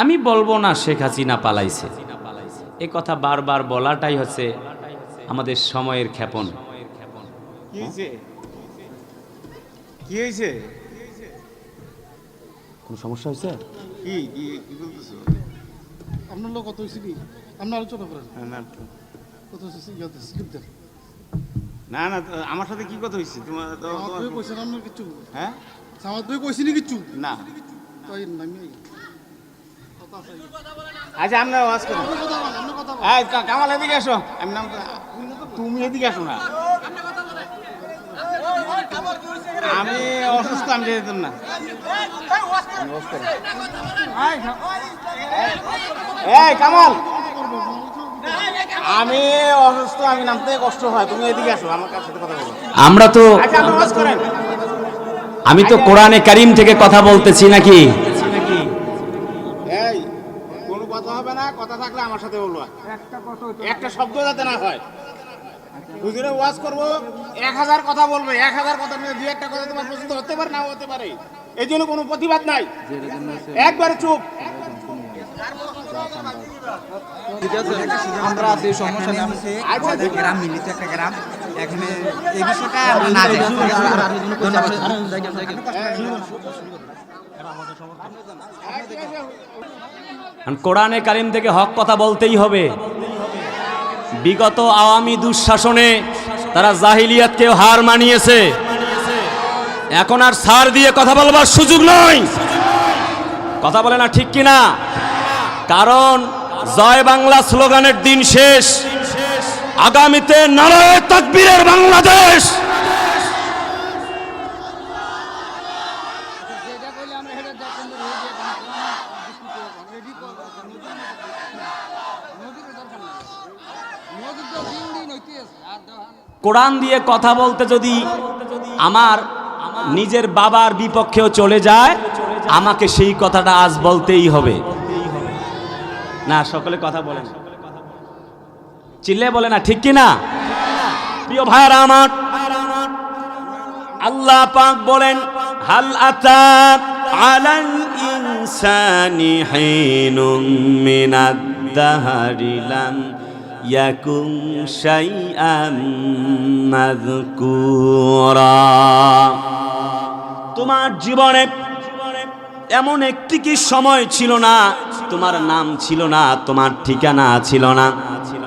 আমি বলব না শেখ হাসিনা পালাইছে। এ কথা বারবার বলাটাই হচ্ছে আমাদের সময়ের ক্ষেপণ। কি হয়েছে? কোন সমস্যা হয়েছে? কি কি কি বলতেছো? আপনার লোক কত হয়েছে কি? আপনি আলোচনা করেন। না, না কত হয়েছে? স্লিপ দেন। না না আমার সাথে কি কথা হয়েছে? তোমার তো- কইছেন আপনার কিচ্ছু হ্যাঁ? আমার দুই কইছি নি কিচ্ছু না। তাই নামি আচ্ছা আমরা এই কা- কামাল এদিকে আসো। আমি নাম তুমি এদিকে আসো না। আমি অসুস্থ আমি যেতাম না। এই কামাল। আমি অসুস্থ আমি নামতে কষ্ট হয়। তুমি এদিকে আসো আমার কাছে কথা বলো? আমরা তো আচ্ছা আমি তো কোরআনে কারিম থেকে কথা বলতেছি নাকি এই কোনো কথা হবে না কথা থাকলে আমার সাথে বলবা। একটা শব্দ যাতে না হয়। দুজনে ওয়াজ করব এক হাজার কথা বলবে এক হাজার কথা নিয়ে দুই একটা কথা তোমার পছন্দ হতে পারে নাও হতে পারে। এই জন্য কোনো প্রতিবাদ নাই। একবারে চুপ। আমরা আছি সমস্যা আচ্ছা, গ্রাম মিলিত একটা গ্রাম। এখানে এই বিষয়টা আমরা না জানি। ধন্যবাদ। কারণ কোরআনে কারিম থেকে হক কথা বলতেই হবে। বিগত আওয়ামী দুঃশাসনে তারা জাহিলিয়াতকে হার মানিয়েছে। এখন আর সার দিয়ে কথা বলবার সুযোগ নয় কথা বলে না ঠিক কিনা? কারণ জয় বাংলা স্লোগানের দিন শেষ। আগামীতে নারায় তাকবীরের বাংলাদেশ। কোরআন দিয়ে কথা বলতে যদি আমার নিজের বাবার বিপক্ষেও চলে যায়, আমাকে সেই কথাটা আজ বলতেই হবে। না, সকলে কথা বলেন। চিল্লে বলে না, ঠিক কি না প্রিয় ভাইরা আমার, আল্লাহ পাক বলেন, হাল আতাত আলাল ইনসানি হিনুম মিনাদ দাহরি ইয়াকুম শাইআম মাযকুরা তোমার জীবনে এমন একটি কি সময় ছিল না? তোমার নাম ছিল না, তোমার ঠিকানা ছিল না,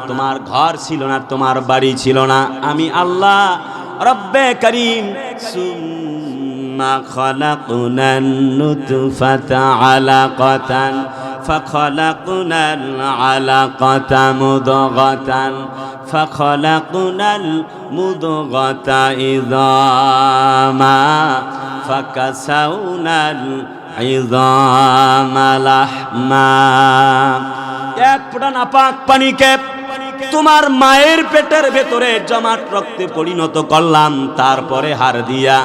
তোমার ঘর ছিল না, তোমার বাড়ি ছিল না। আমি আল্লাহ রব্বে করিম। সুম্মা খলাকুনান নুতফাতা আলাকাতান। فخلقنا العلقة مضغة فخلقنا المضغة عظاما فكسونا العظام لحما এক ফোঁটা নাপাক পানিকে তোমার মায়ের পেটের ভেতরে জমাট রক্তে পরিণত করলাম, তারপরে হার দিয়া,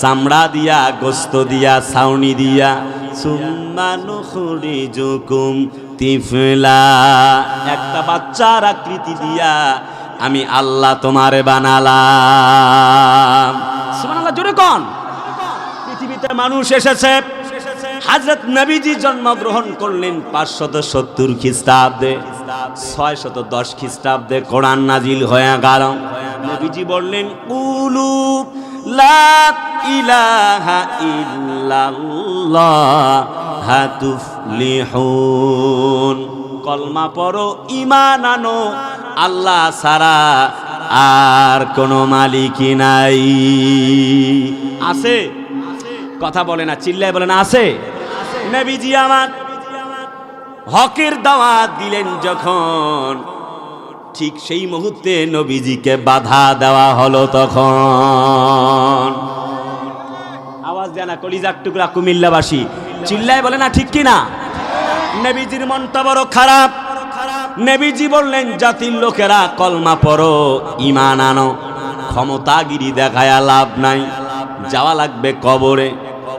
চামড়া দিয়া, গোস্ত দিয়া, ছাউনি দিয়া সুম্মানু জুকুম তিফলা। একটা বাচ্চার আকৃতি দিয়া আমি আল্লাহ তোমারে বানালাম। জোরে কোন। পৃথিবীতে মানুষ এসেছে। হাজরত নবীজি জন্মগ্রহণ করলেন পাঁচশত সত্তর খ্রিস্টাব্দে। ছয় শত দশ খ্রিস্টাব্দে কোরআন নাজিল হয়ে গেল। নবীজি বললেন উলু লা ইলাহা ইল্লাল্লাহ হাতুফলিহুন কলমা পড়ো ইমান আনো, আল্লাহ সারা আর কোনো মালিকই নাই। আছে? কথা বলে না, চিল্লায় বলে না, আছে? নবীজি আমার হকের দাওয়াত দিলেন যখন, ঠিক সেই মুহূর্তে নবীজিকে বাধা দেওয়া হলো তখন। আওয়াজ দেয় না, কলিজার টুকরা কুমিল্লাবাসী। চিল্লায় বলে না ঠিক কি না নবীজির মনটা বড় খারাপ। নবীজি বললেন, জাতির লোকেরা কলমা পড়ো ইমান আনো। ক্ষমতাগিরি দেখায়া লাভ নাই। যাওয়া লাগবে কবরে।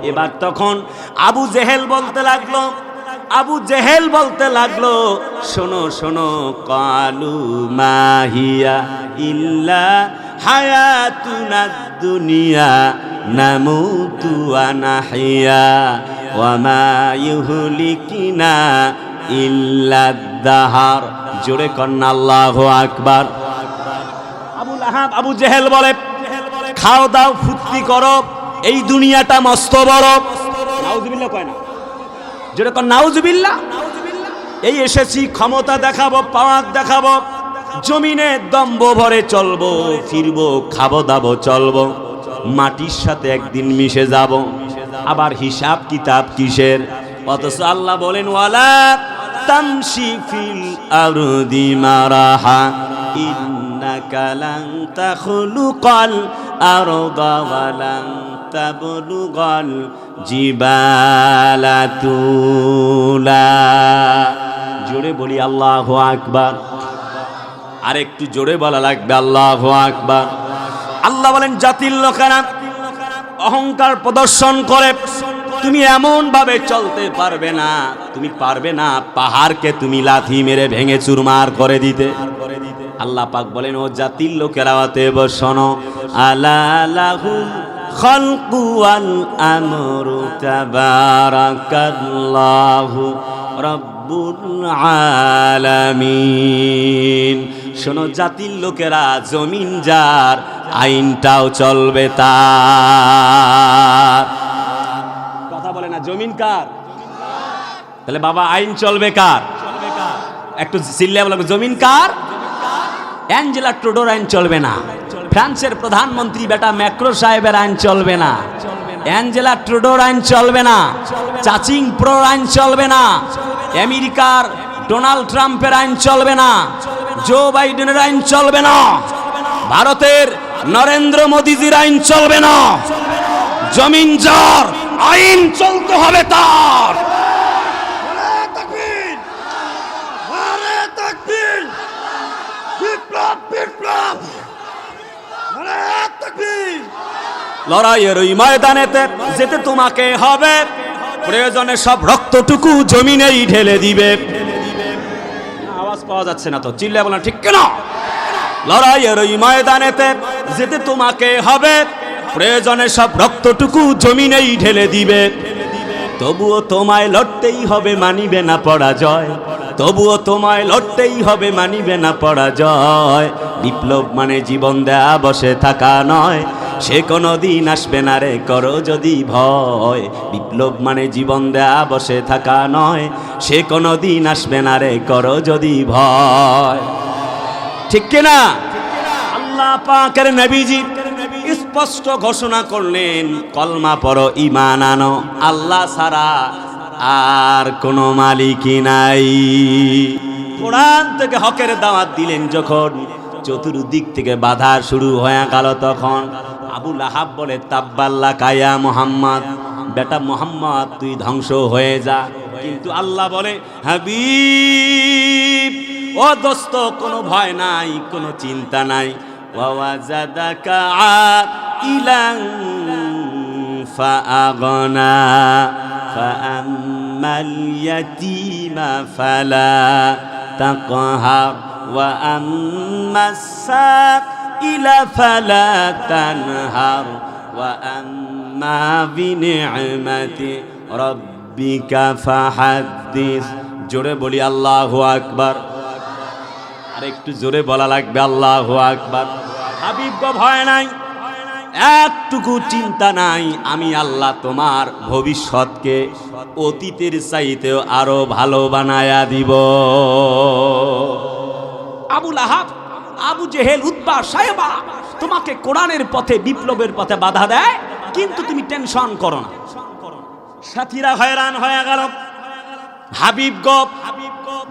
এবার তখন আবু জেহেল বলতে লাগল আবু জেহেল বলতে লাগল, শোনো শোনো, কালু মাহিয়া ইল্লা হায়াতুনা দুনিয়া নামুতু আনাহিয়া ওয়ামা ইউহলিকিনা ইল্লাদ্দাহার জোরে কন্না আল্লাহু আকবার। আবু লাহাব, আবু জেহেল বলে, খাও দাও, ফুর্তি করো, এই দুনিয়াটা মস্ত বড়। নাউজুবিল্লাহ কয় না। জোরে কন, নাউজুবিল্লাহ। এই এসেছি, ক্ষমতা দেখাবো, পাওয়ার দেখাবো, জমিনে দম্ব ভরে চলবো, ফিরবো, খাব, দাবো, চলবো, মাটির সাথে একদিন মিশে যাব। আবার হিসাব কিতাব কিসের? অথচ আল্লাহ বলেন, ওয়ালা তামশি ওয়ালান তাবলুগাল জিবালা তুলা জোরে বলি আল্লাহু আকবার। আর একটু জোরে বলা লাগবে আল্লাহু আকবার। আল্লাহ বলেন, জাতির লোকেরা অহংকার প্রদর্শন করে, তুমি এমন ভাবে চলতে পারবে না। তুমি পারবে না পাহাড়কে তুমি লাথি মেরে ভেঙে চুরমার করে দিতে। আল্লাহ পাক বলেন, ও জাতির লোকেরা, অতএব শোনো, আলা খালকু ওয়াল আমরু তাবারাকাল্লাহু রব্বুল আলামিন শোনো, জাতির লোকেরা জমিন যার, আইনটাও চলবে তার। কথা বলে না, জমিন কার? তাহলে বাবা, আইন চলবে কার? একটু চিল্লে বলবে জমিন কার? অ্যাঞ্জেলা ট্রুডোর আইন চলবে না। ফ্রান্সের প্রধানমন্ত্রী বেটা ম্যাক্রো সাহেবের আইন চলবে না। অ্যাঞ্জেলা ট্রুডোর আইন চলবে না। চাচিং প্রোর আইন চলবে না। আমেরিকার ডোনাল্ড ট্রাম্পের আইন চলবে না। জো বাইডেনের আইন চলবে না। ভারতের নরেন্দ্র মোদীজির আইন চলবে না। জমিন যার আইন চলতে হবে তার। লড়াইয়ের ওই ময়দানেতে যেতে তোমাকে হবে। প্রয়োজনে সব রক্তটুকু জমিনেই ঢেলে দিবে। আওয়াজ পাওয়া যাচ্ছে না তো চিল্লা বলেন, ঠিক কেন? লড়াইয়ের ওই ময়দানেতে যেতে তোমাকে হবে। প্রয়োজনে সব রক্তটুকু জমিনেই ঢেলে দিবে। তবুও তোমায় লড়তেই হবে, মানিবে না পরাজয়। তবুও তোমায় লড়তেই হবে, মানিবে না পরাজয়। বিপ্লব মানে জীবন দেয়া, বসে থাকা নয়। সে কোনো দিন আসবে না রে, করো যদি ভয়। বিপ্লব মানে জীবন দেয়া, বসে থাকা নয়। সে কোনো দিন আসবে না রে, করো যদি ভয়। ঠিক কিনা? আল্লাহ পাকের নবীজি স্পষ্ট ঘোষণা করলেন, কলমা পর ইমান আনো। আল্লাহ ছাড়া আর কোনো মালিকই নাই। কোরআন থেকে হকের দাওয়াত দিলেন যখন, চতুর্দিক থেকে বাধা শুরু হয়ে গেল তখন। আবুল আহাব বলে তাব্বাল্লা কায়া মোহাম্মদ বেটা মোহাম্মদ তুই ধ্বংস হয়ে যা কিন্তু আল্লাহ বলে হাবিব ও দোস্ত কোনো ভয় নাই কোনো চিন্তা নাই ওয়াজাদাকা ইলাং فأغنى فأما اليتيم فلا تقهر وأما السائل فلا تنهر وأما بنعمة ربك فحدث জোরে বলি আল্লাহ আকবার আর একটু জোরে বলা লাগবে আল্লাহ আকবার হাবিব গো ভয় নাই একটুকু চিন্তা নাই আমি আল্লাহ তোমার ভবিষ্যৎকে অতীতের চাইতেও আরো ভালো বানায়া দিব আবুল আহাব আবু জেহেল উদ্বা সাহেবা তোমাকে কোরআনের পথে, বিপ্লবের পথে বাধা দেয়, কিন্তু তুমি টেনশন করো না। সাথীরা হয়রান হয়ে গেল। হাবিব গপ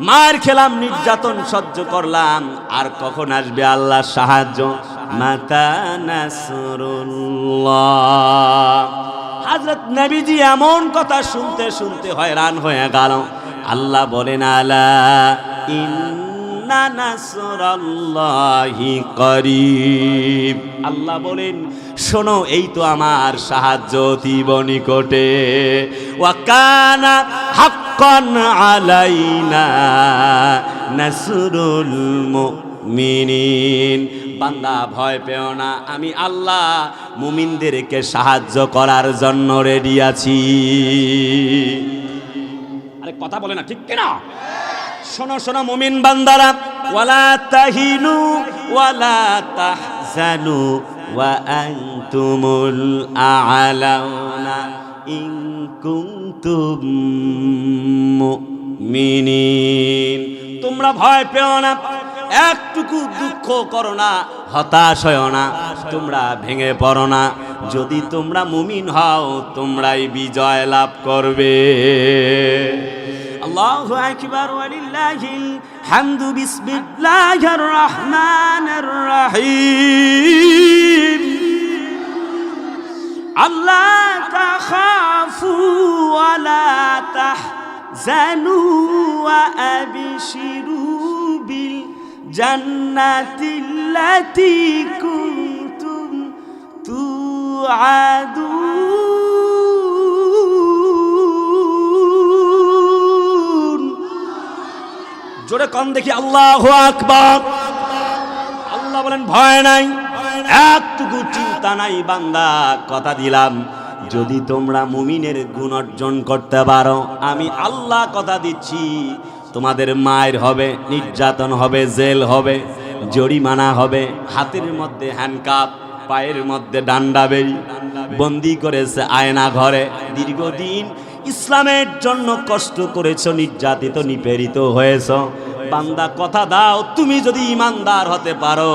মার খেলাম, নির্যাতন সহ্য করলাম, আর কখন আসবে আল্লাহ সাহায্য? মাতা হাজরত নবীজি এমন কথা শুনতে শুনতে হয়রান হয়ে গেল। আল্লাহ বলেন, আলা ইন্না নাসরাল্লাহি করিব। আল্লাহ বলেন, শোনো, এই তো আমার সাহায্য অতীব নিকটে। ওয়াকানা হাক্কান আলাইনা নাসরুল মুমিনিন। বান্দা, ভয় পেও না, আমি আল্লাহ মুমিনদেরকে সাহায্য করার জন্য রেডি আছি। আরে, কথা বলে না, ঠিক কিনা? শোনো শোনো, মুমিন বান্দারা। ওয়ালা তাহিনু, ওয়ালা তাহজানু, ওয়া আনতুমুল আ'লাউনা ইন কুনতুম মুমিনিন। তোমরা ভয় পেও না, একটুকু দুঃখ করো না, হতাশ হও না, তোমরা ভেঙে পড়ো না। যদি তোমরা মুমিন হও, তোমরাই বিজয় লাভ করবে। আল্লাহু আকবার ওয়ালিল্লাহিল হামদু বিসমিল্লাহির রহমানির রহিম আল্লাহ তাখাফু ওয়ালা তাহজানু ওয়া আবশিরু বিল জান্নাতিল্লাতী কুনতুম তুআদুন। জোরে কম দেখি, আল্লাহ আকবার। আল্লাহ বলেন, ভয় নাই। একটুকু চিন্তা নাই, বান্দা, কথা দিলাম। যদি তোমরা মুমিনের গুণ অর্জন করতে পারো, আমি আল্লাহ কথা দিচ্ছি। তোমাদের মায়ের হবে, নির্যাতন হবে, জেল হবে, জরিমানা হবে, হাতের মধ্যে হ্যান্ডকাপ পায়ের মধ্যে ডান্ডা বেরি বন্দি করেছে আয়না ঘরে। দীর্ঘদিন ইসলামের জন্য কষ্ট করেছ, নির্যাতিত, নিপীড়িত হয়েছ। বান্দা, কথা দাও, তুমি যদি ইমানদার হতে পারো,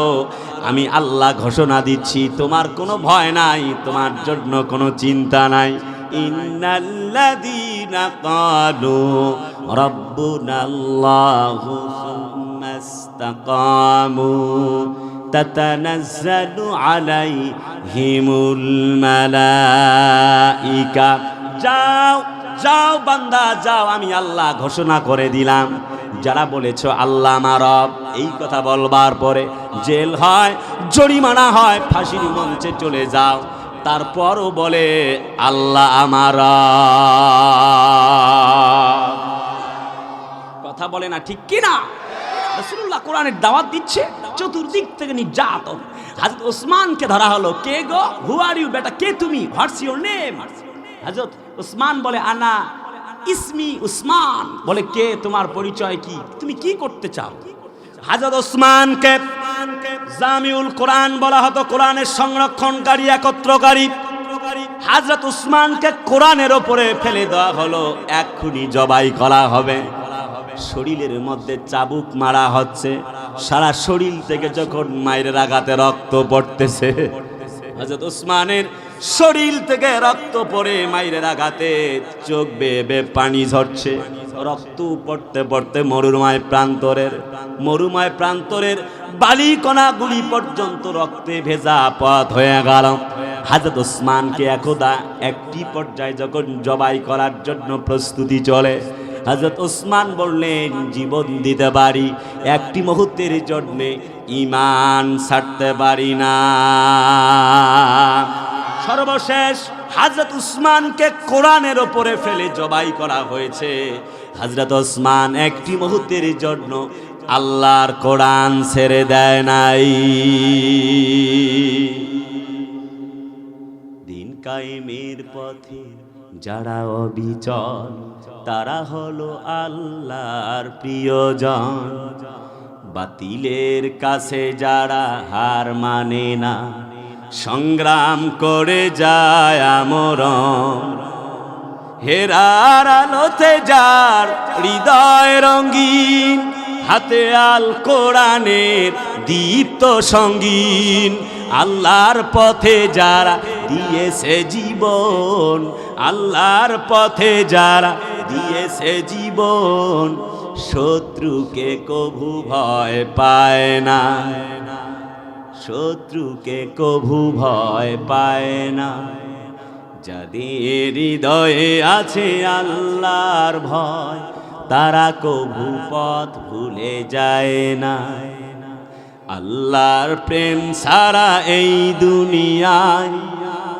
আমি আল্লাহ ঘোষণা দিচ্ছি, তোমার কোনো ভয় নাই, তোমার জন্য কোনো চিন্তা নাই। ইন্নাল্লাযীনা ক্বালু রাব্বুনাল্লাহু যাও যাও বান্দা, যাও, আমি আল্লাহ ঘোষণা করে দিলাম। যারা বলেছ আল্লাহ মারব এই কথা বলবার পরে জেল হয়, জরিমানা হয়, ফাঁসির মঞ্চে চলে যাও। তারপরও বলে, আল্লাহ আমার কথা বলে না, ঠিক কি না? রসুল্লাহ কোরআনের দাওয়াত দিচ্ছে, চতুর্দিক থেকে নির্যাতন। হাজরত ওসমানকে ধরা হলো, কে গো? হু আর ইউ বেটা? কে তুমি? হোয়াটস ইউর নেম হাজরত উসমান বলে, আনা ইসমি উসমান। বলে, কে? তোমার পরিচয় কি? তুমি কি করতে চাও? হাজরত ওসমানকে জামিউল কোরআন বলা হতো, কোরআনের সংরক্ষণকারী, একত্রকারী। হাজরত উসমানকে কোরআনের ওপরে ফেলে দেওয়া হলো, এক্ষুনি জবাই করা হবে। শরীরের মধ্যে চাবুক মারা হচ্ছে, সারা শরীর থেকে যখন মায়ের আঘাতে রক্ত পড়তেছে হজরত উসমানের শরীর থেকে রক্ত পড়ে মায়ের আঘাতে চোখ বেয়ে পানি ঝরছে। রক্ত পড়তে পড়তে মরুময় প্রান্তরের মরুময় প্রান্তরের বালিকণাগুলি পর্যন্ত রক্তে ভেজা পথ হয়ে গেল। হাজরত ওসমানকে একদা একটি পর্যায়ে যখন জবাই করার জন্য প্রস্তুতি চলে হজরত ওসমান বললেন, জীবন দিতে পারি, একটি মুহূর্তের জন্যে ইমান ছাড়তে পারি না। সর্বশেষ হাজরত উসমানকে কোরআনের ওপরে ফেলে জবাই করা হয়েছে। হজরত ওসমান একটি মুহূর্তের জন্য আল্লাহর কোরআন ছেড়ে দেয় নাই। দিন কায়েমের পথে যারা অবিচল, তারা হলো আল্লাহর প্রিয়জন। বাতিলের কাছে যারা হার মানে না, সংগ্রাম করে যায় আমরণ। হেরার আলোতে যার হৃদয় রঙিন, হাতে আল কোরআনের দীপ্ত সঙ্গীন, আল্লাহর পথে যারা দিয়েছে জীবন আল্লাহর পথে যারা দিয়েছে জীবন, শত্রুকে কভু ভয় পায় না। শত্রুকে কভু ভয় পায় না। যাদের হৃদয়ে আছে আল্লাহর ভয়, তারা কভু পথ ভুলে যায় না। আল্লাহর প্রেম ছাড়া এই দুনিয়ায়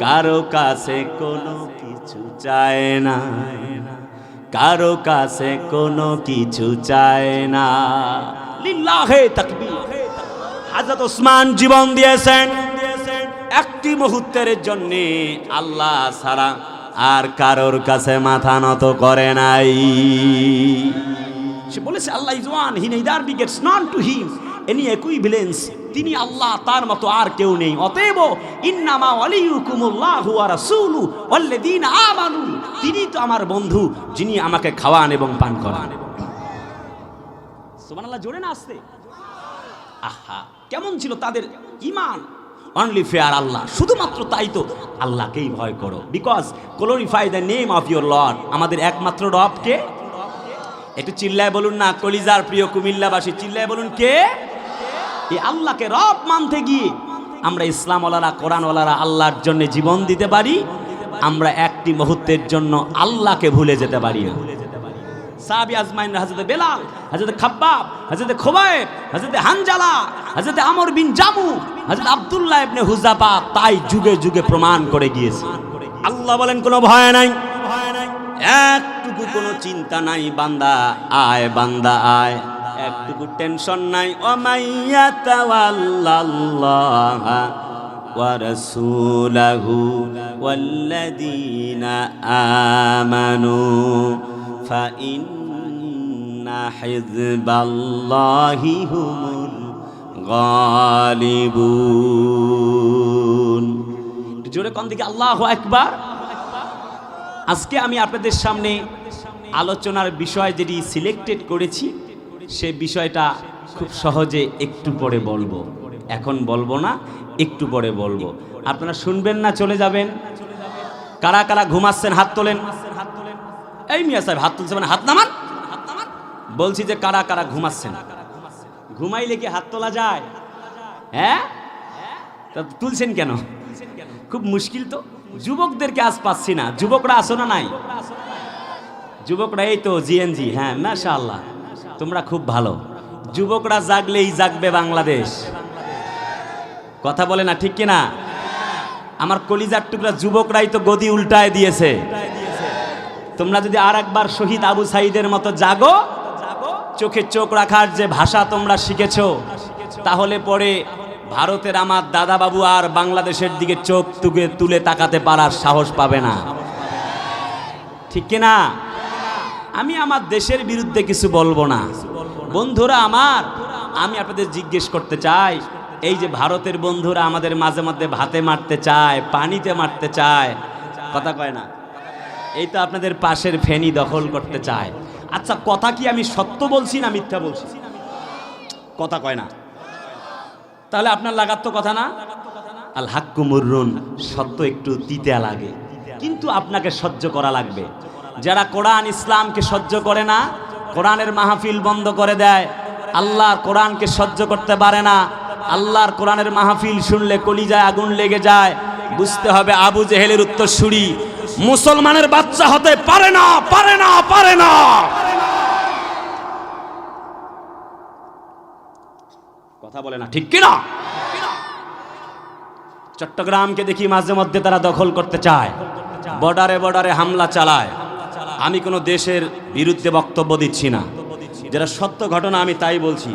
কারও কাছে কোনো কিছু চায় না। কারও কাছে কোনো কিছু চায় না। লিল্লাহে তাকবীর। হাজরত ওসমান জীবন দিয়েছেন। একটি মুহূর্তের জন্য আল্লাহ ছাড়া আর কারোর কাছে মাথা নত করে নাই। সে বলেছে, Allah is one he neither begets none to him any equivalence তিনি আল্লাহ তার মতো আর কেউ নেই। অতএব ইন্নামা ওয়ালিয়ুকুমুল্লাহু ওয়া রাসূলু ওয়াল্লাযীনা আমানু। তিনি তো আমার বন্ধু, যিনি আমাকে খাওয়ান এবং পান করান। সুবহানাল্লাহ, জোরে না আসতে। আহা, কেমন ছিল তাদের ইমান অনলি ফেয়ার আল্লাহ, শুধুমাত্র তাই তো আল্লাহকেই ভয় করো। Because glorify the name of your lord আমাদের একমাত্র রবকে একটু চিল্লায় বলুন না, কলিজার প্রিয় কুমিল্লাবাসী, চিল্লায় বলুন কে? এই আল্লাহকে রব মানতে গিয়ে আমরা ইসলামওয়ালারা, কোরআনওয়ালারা আল্লাহর জন্য জীবন দিতে পারি, আমরা একটি মুহূর্তের জন্য আল্লাহকে ভুলে যেতে পারি না। তাই যুগে যুগে প্রমাণ করে বলেন, কোনো ভয় নাই। একটুকু কোনো চিন্তা নাই, বান্দা আয় বান্দা আয়। একটুকু টেনশন নাই অমাইয়া তাওয়াল্লাল্লাহ ورسوله والذين آمنوا فإن حزب الله هم الغالبون একটু জোরে কোন দিকে আল্লাহ একবার আজকে আমি আপনাদের সামনে আলোচনার বিষয় যেটি সিলেক্টেড করেছি সে বিষয়টা খুব সহজে একটু পরে বলব। এখন বলব না, একটু পরে বলব। আপনারা শুনবেন না, চলে যাবেন। কারা কারা ঘুমাচ্ছেন, হাত তোলেন। এই মিয়া সাহেব, হাত তুলছে মানে হাত নামান? বলছি যে কারা কারা ঘুমাচ্ছেন। ঘুমাইলে কি হাত তোলা যায়? হ্যাঁ? তা তুলছেন কেন? খুব মুশকিল তো। যুবকদেরকে আজ পাচ্ছি না। যুবকরা আসো না নাই? যুবকরা এই তো জিএনজি হ্যাঁ মাশা আল্লাহ তোমরা খুব ভালো। যুবকরা জাগলেই জাগবে বাংলাদেশ। কথা বলে না, ঠিক কিনা? আমার কলিজার টুকরা যুবকরাই তো গদি উল্টায় দিয়েছে। তোমরা যদি আর একবার শহীদ আবু সাইদের মতো জাগো, চোখে চোখ রাখার যে ভাষা তোমরা শিখেছ, তাহলে পরে ভারতের আমার দাদা বাবু আর বাংলাদেশের দিকে চোখ তুলে তুলে তাকাতে পারার সাহস পাবে না। ঠিক কিনা? আমি আমার দেশের বিরুদ্ধে কিছু বলব না। বন্ধুরা আমার, আমি আপনাদের জিজ্ঞেস করতে চাই, এই যে ভারতের বন্ধুরা আমাদের মাঝে মধ্যে ভাতে মারতে চায়, পানিতে মারতে চায়, কথা কয় না? এই তো আপনাদের পাশের ফেনি দখল করতে চায়। আচ্ছা কথা কি আমি সত্য বলছি না মিথ্যা বলছি? কথা কয় না। তাহলে আপনার লাগার তো কথা না? আল হাক্কুমুররুন সত্য একটু তিতা লাগে। কিন্তু আপনাকে সহ্য করা লাগবে। যারা কোরআন ইসলামকে সহ্য করে না, কোরআনের মাহফিল বন্ধ করে দেয়। আল্লাহর কোরআনকে সহ্য করতে পারে না। আল্লাহর কোরআনের মাহফিল শুনলে কলিজায় আগুন লেগে যায়। বুঝতে হবে আবু জেহেলের উত্তরসূরি মুসলমানের বাচ্চা হতে পারে না পারে না পারে না। কথা বলে না, ঠিক কিনা? চট্টগ্রামকে দেখি মাঝে মধ্যে তারা দখল করতে চায়। বর্ডারে বর্ডারে হামলা চালায়। আমি কোনো দেশের বিরুদ্ধে বক্তব্য দিচ্ছি না। যেটা সত্য ঘটনা আমি তাই বলছি,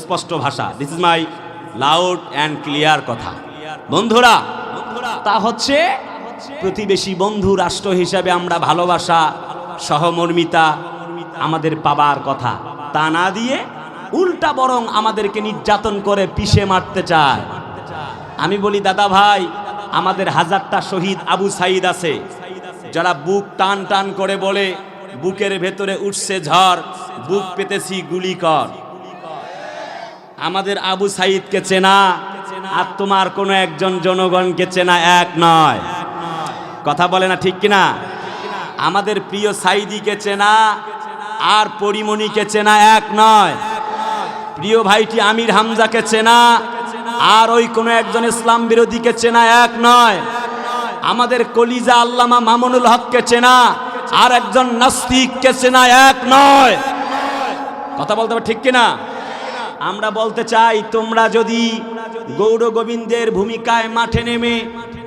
স্পষ্ট ভাষা। This is my loud and clear কথা। বন্ধুরা, তা হচ্ছে প্রতিবেশী বন্ধু রাষ্ট্র হিসাবে আমরা ভালোবাসা, সহমর্মিতা আমাদের পাবার কথা। তা না দিয়ে উল্টা বরং আমাদেরকে নির্যাতন করে পিষে মারতে চায়। আমি বলি, দাদা ভাই, আমাদের হাজারটা শহীদ আবু সাইদ আছে। যারা বুক টান টান করে বলে, বুকের ভেতরে উঠছে ঝড়, বুক পেতেছি গুলি কর। আমাদের আবু সাইদকে চেনা, আর তোমার কোনো একজন জনগণকে চেনা এক নয়। কথা বলে না ঠিক কিনা? আমাদের প্রিয় সাইদিকে চেনা, আর পরিমণিকে চেনা এক নয়। প্রিয় ভাইটি আমির হামজাকে চেনা, আর ওই কোনো একজন ইসলাম বিরোধীকে চেনা এক নয়। আমাদের কলিজা আল্লামা মামুনুল হককে চেনা, আর একজন নাস্তিককে চেনা এক নয়। কথা বলতে হবে ঠিক কিনা? আমরা বলতে চাই, তোমরা যদি গৌর গোবিন্দের ভূমিকায় মাঠে নেমে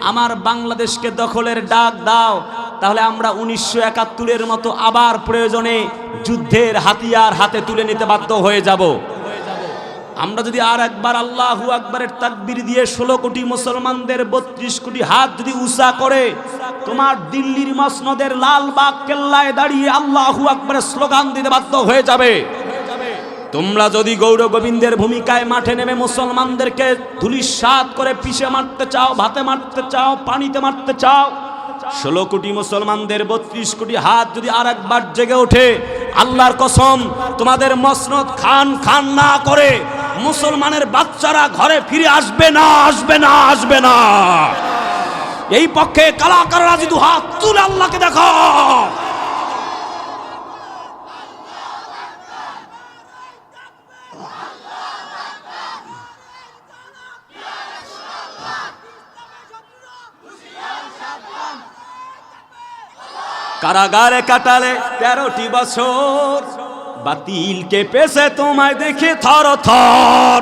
আমার বাংলাদেশকে দখলের ডাক দাও, তাহলে আমরা উনিশশো একাত্তরের মতো আবার প্রয়োজনে যুদ্ধের হাতিয়ার হাতে তুলে নিতে বাধ্য হয়ে যাব। আমরা যদি আর একবার আল্লাহু আকবারের তাকবির দিয়ে ষোলো কোটি মুসলমানদের বত্রিশ কোটি হাত যদি উষা করে, তোমার দিল্লির মসনদের লাল বাগ কেল্লায় দাঁড়িয়ে আল্লাহু আকবারের স্লোগান দিতে বাধ্য হয়ে যাবে। তোমরা যদি গৌর গোবিন্দের ভূমিকায় মাঠে নেমে মুসলমানদেরকে ধুলিস্বাদ করে পিষে মারতে চাও, ভাতে মারতে চাও, পানিতে মারতে চাও, ষোলো কোটি মুসলমানদের বত্রিশ কোটি হাত যদি আর একবার জেগে ওঠে, আল্লাহর কসম, তোমাদের মসনদ খান খান না করে মুসলমানের বাচ্চারা ঘরে ফিরে আসবে না আসবে না আসবে না। এই পক্ষে কালাকাররা যদি হাত তুলে আল্লাহকে দেখো। কারাগারে কাটালে তেরোটি বছর। বাতিলকে পেছে তোমায় দেখে থর থর।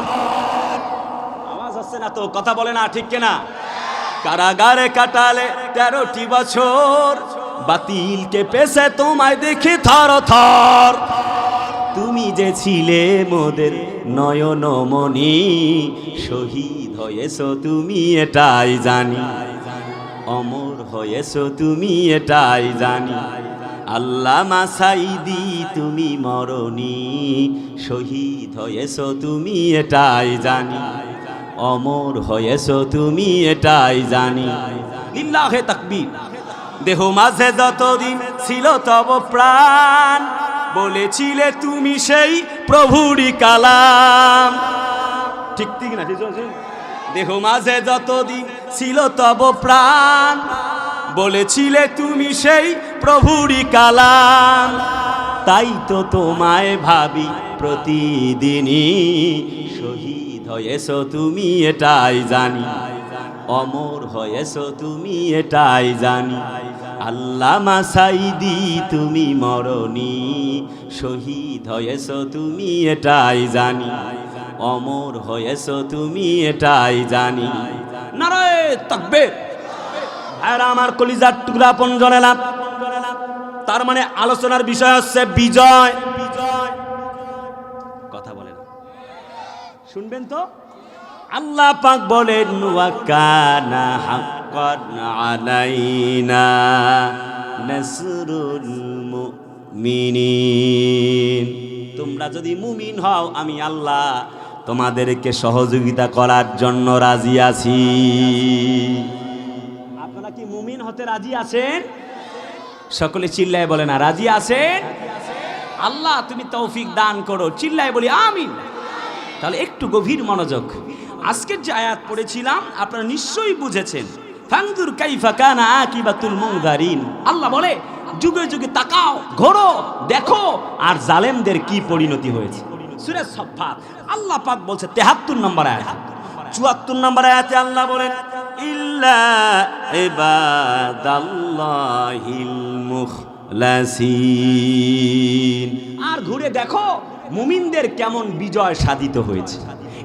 আওয়াজ আসছে না তো, কথা বলে না, ঠিক কিনা? কারাগারে কাটালে তেরোটি বছর। বাতিলকে পেছে তোমায় দেখে থর থর। তুমি যে ছিলে মোদের নয়নমণি, শহীদ হয়েছ তুমি এটাই জানি। অমর হয়েছ তুমি এটাই জানি। আল্লাহ মাসাইদি তুমি মরণি। শহীদ হয়েছ তুমি এটাই জানি। অমর হয়েছ তুমি এটাই জানি। লিল্লাহে তাকবীর। দেহ মাঝে যতদিন ছিল তব প্রাণ। বলেছিলে তুমি সেই প্রভুরি কালাম। ঠিক ঠিক না দেহ মাঝে যতদিন ছিল তব প্রাণ। বলেছিলে তুমি সেই প্রভুরি কালাম। তাই তো তোমায় ভাবি প্রতিদিনই। শহীদ হয়েছ তুমি, এটাই জানি। অমর হয়েছ তুমি, এটাই জানি। আল্লাহ মাসাইদি তুমি মরণি। শহীদ হয়েছ তুমি, এটাই জানি। অমর হয়েছ তুমি, এটাই জানি। নারায় তাকবীর। ভাইরা, আমার কলিজার টুকরা আপন জনেলাম তার মানে আলোচনার বিষয় হচ্ছে বিজয়। কথা বলে না। শুনবেন তো? আল্লাহ পাক বলেন ওয়াকানা হাক্কান আলাইনা নাসরুল মুমিনিন। তোমরা যদি মুমিন হও, আমি আল্লাহ তোমাদেরকে সহযোগিতা করার জন্য রাজি আছি। আপনারা কি মুমিন হতে রাজি আছেন? সকলে চিল্লায় বলে না, রাজি আছেন? আল্লাহ, তুমি তৌফিক দান করো। চিল্লায় বলি, আমিন। তাহলে একটু গভীর মনোযোগ। আজকের যে আয়াত পড়েছিলাম, আপনারা নিশ্চয়ই বুঝেছেন। ফাংদুর কাইফা কানা আকিবাতুল মুনজারিন। আল্লাহ বলে, যুগে যুগে তাকাও, ঘোরো, দেখো আর জালেমদের কি পরিণতি হয়েছে। সূরা সফাত আল্লাহ পাক বলছে 73 নম্বর আয়াত। 74 নম্বর আয়াতে আল্লাহ বলেন আর ঘুরে দেখো, মুমিনদের কেমন বিজয় সাধিত হয়েছে।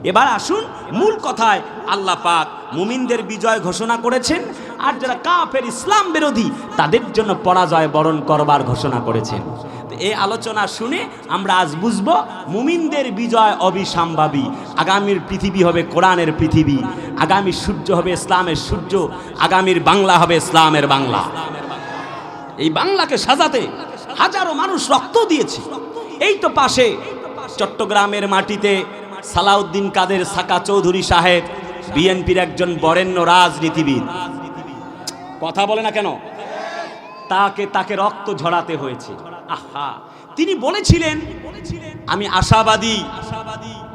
এবার আসুন, মূল কথায় আল্লাহ পাক মুমিনদের বিজয় ঘোষণা করেছেন, আর যারা কাফের ইসলাম বিরোধী, তাদের জন্য পরাজয় বরণ করবার ঘোষণা করেছেন। তো এই আলোচনা শুনে আমরা আজ বুঝব মুমিনদের বিজয় অবিসম্ভাবী। আগামীর পৃথিবী হবে কোরআনের পৃথিবী। আগামী সূর্য হবে ইসলামের সূর্য। আগামীর বাংলা হবে ইসলামের বাংলা। এই বাংলাকে সাজাতে হাজারো মানুষ রক্ত দিয়েছে। এই তো পাশে চট্টগ্রামের মাটিতে সালাউদ্দিন কাদের সাকা চৌধুরী সাহেব, বিএনপির একজন বরেণ্য রাজনীতিবিদ। কথা বলে না কেন? তাকে তাকে রক্ত ঝরাতে হয়েছে। আহা। তিনি বলেছিলেন, আমি আশাবাদী,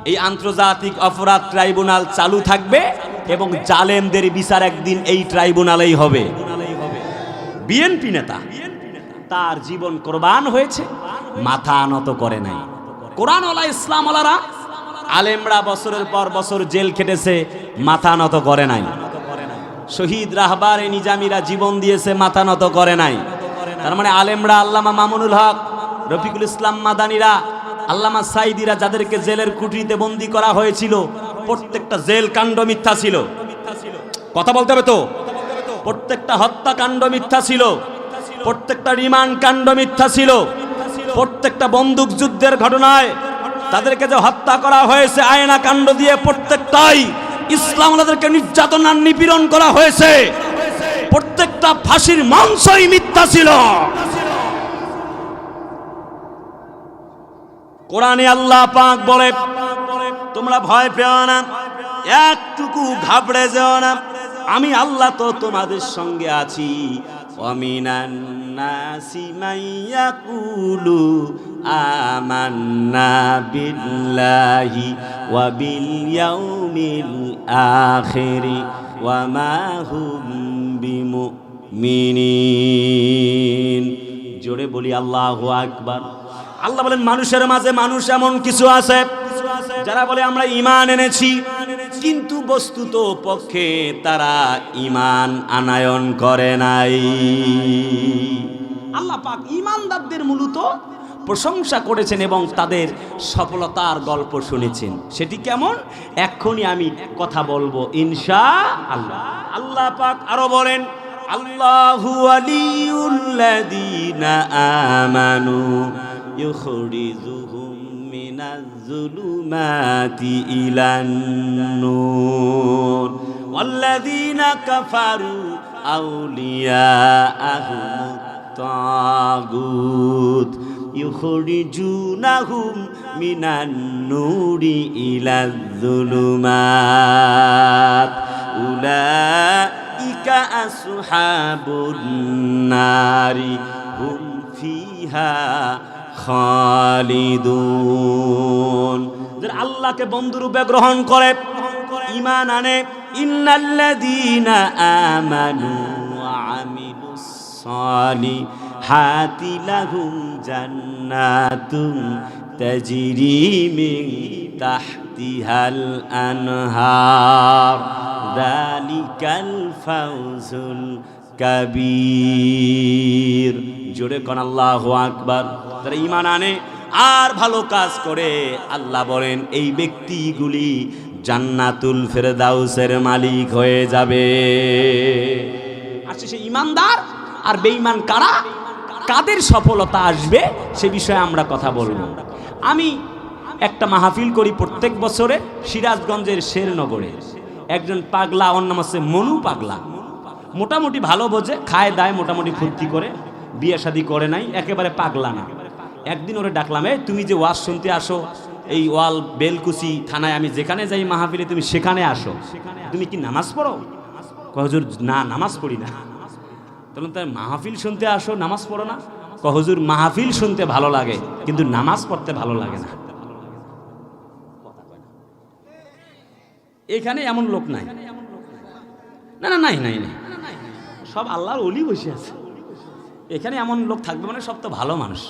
এই আন্তর্জাতিক অপরাধ ট্রাইব্যুনাল চালু থাকবে এবং জালেমদের বিচার একদিন এই ট্রাইব্যুনালেই হবে। বিএনপি নেতা, তার জীবন কোরবান হয়েছে, মাথা নত করে নাই। কোরআনওয়ালা ইসলামওয়ালারা আলেমরা বছরের পর বছর জেল খেটেছে, মাথা নত করে নাই। শহীদ রাহবার এই নিজামীরা জীবন দিয়েছে, মাথা নত করে নাই। তার মানে আলেমরা আল্লামা মামুনুল হক, রফিকুল ইসলাম মাদানিরা, আল্লামা সাইদিরা যাদেরকে জেলের কুটিতে বন্দি করা হয়েছিল, প্রত্যেকটা জেল কাণ্ড মিথ্যা ছিল। কথা বলতে হবে তো? প্রত্যেকটা হত্যাকাণ্ড মিথ্যা ছিল। প্রত্যেকটা রিমান্ড কাণ্ড মিথ্যা ছিল। প্রত্যেকটা বন্দুক যুদ্ধের ঘটনায় তাদেরকে যে হত্যা করা হয়েছে, আয়না কাণ্ড দিয়ে প্রত্যেকটাই ইসলাম তাদেরকে নির্যাতন আর নিপীড়ন করা হয়েছে। প্রত্যেকটা ফাঁসির মাংসই মিথ্যা ছিল। কোরআনে আল্লাহ পাক বলে, তোমরা ভয় পেও না, একটুকু ঘাবড়ে যেও না। আমি আল্লাহ তো তোমাদের সঙ্গে আছি। অমিনান নাসি মাইয়াকুলু আমান্না বিল্লাহি ওয়া বিল ইয়াউমিল আখিরি ওয়া মা হুম বিমুমিনিন। জোরে বলি আল্লাহু আকবার। আল্লাহ বলেন, মানুষের মাঝে মানুষ এমন কিছু আছে যারা বলে, আমরা ইমান এনেছি। কিন্তু বস্তুত পক্ষে তারা ইমান আনায়ন করে নাই। আল্লাহ পাক ইমানদারদের মূলত প্রশংসা করেছেন এবং তাদের সফলতার গল্প শুনেছেন। সেটি কেমন? এক্ষুনি আমি কথা বলব ইনশা আল্লাহ আল্লাহ পাক আরও বলেন, আল্লাহু আলিউল্লাযীনা আমানু। يخرجهم من الظلمات إلى النور. والذين كفروا أولياءهم الطاغوت يخرجونهم من النور إلى الظلمات. أولئك أصحاب النار. هم فيها খালিদুন। যারা আল্লাহকে বন্ধুরূপে গ্রহণ করে ইমান আনে, ইন্নাল্লাযীনা আমানু ওয়া আমিলুস সালিহাতি লাহুম জান্নাতুন তাজরি মিন তাহতিহাল আনহার। যালিকাল ফাউজুল কাবীর। জোরে কোন আল্লাহু আকবার। যারা ঈমান আনে। আর ভালো কাজ করে, আল্লাহ বলেন, এই ব্যক্তিগুলি জান্নাতুল ফেরদাউসের মালিক হয়ে যাবে। আসছে সে ইমানদার আর বেঈমান কারা? কাদের সফলতা আসবে, সে বিষয়ে আমরা কথা বলব। আমি একটা মাহফিল করি প্রত্যেক বছরে সিরাজগঞ্জের শেরনগরে। একজন পাগলা অন্য হচ্ছে মনু পাগলা। মোটামুটি ভালো বোঝে, খায়, দায়, মোটামুটি ফুর্তি করে। বিয়ে শাদি করে নাই, একেবারে পাগলা না। একদিন ওরে ডাকলাম তুমি যে ওয়াজ শুনতে আসো, এই ওয়াল বেলকুচি থানায় আমি যেখানে যাই মাহফিলে, তুমি সেখানে আসো। তুমি কি নামাজ পড়ো? কহজুর না, নামাজ পড়ি না। তখন তাই মাহফিল শুনতে আসো, নামাজ পড়ো না। কহজুর মাহফিল শুনতে ভালো লাগে, কিন্তু নামাজ পড়তে ভালো লাগে না। এখানে এমন লোক নাই। না না, নাই নাই নাই। সব আল্লাহর অলি বসে আছে। এখানে এমন লোক থাকবে মানে সব তো ভালো মানুষ।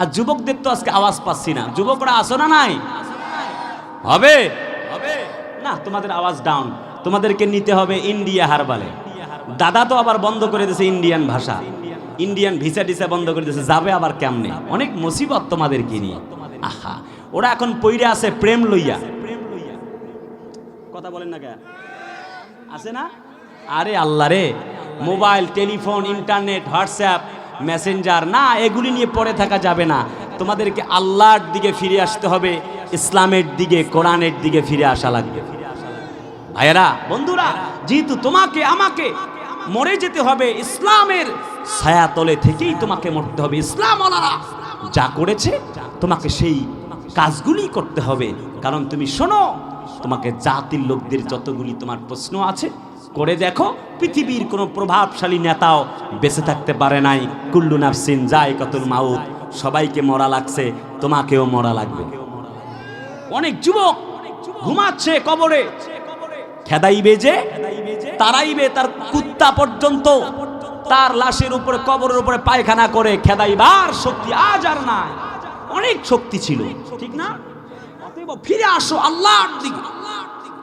আর যুবকদের তো আজকে আওয়াজ পাচ্ছি না। যুবকরা আসো না নাই? হবে? হবে। না তোমাদের আওয়াজ ডাউন তোমাদেরকে নিতে হবে ইন্ডিয়া হারবালে দাদা তো আবার বন্ধ করে দিয়েছে ইন্ডিয়ান ভাষা। ইন্ডিয়ান ভিসা টিসা বন্ধ করে দিয়েছে যাবে আবার কেমনে? অনেক মুসিবত তোমাদেরকে নিয়ে। আহা ওরা এখন পইরে আছে প্রেম লইয়া। প্রেম লইয়া কথা বলেন না কে আছে না? আরে আল্লাহ রে mobile telephone internet WhatsApp messenger না, এগুলি নিয়ে পড়ে থাকা যাবে না। তোমাদেরকে আল্লাহর দিকে ফিরে আসতে হবে, ইসলামের দিকে, কোরআনের দিকে ফিরে আসা লাগবে। ভাইয়েরা, বন্ধুরা, যেহেতু তোমাকে, আমাকে মরে যেতে হবে, ইসলামের ছায়াতলে থেকেই তোমাকে মরতে হবে। ইসলাম যা করেছে, তোমাকে সেই কাজগুলি করতে হবে। কারণ তুমি শোনো, তোমাকে জাতির লোকদের যতগুলি তোমার প্রশ্ন আছে করে দেখো, পৃথিবীর কোনো প্রভাবশালী নেতাও বেঁচে থাকতে পারে নাই। কুল্লু নাফসিন যায় কতুল মাউত, সবাইকে মরা লাগছে, তোমাকেও মরা লাগবে। অনেক যুবক ঘুমাচ্ছে কবরে। খেদাইবে যে তারাইবে তার কুত্তা পর্যন্ত। তার লাশের উপরে, কবরের উপরে পায়খানা করে খেদাইবার শক্তি আজ আর নাই। অনেক শক্তি ছিল, ঠিক না? ফিরে আসো আল্লাহর দিকে।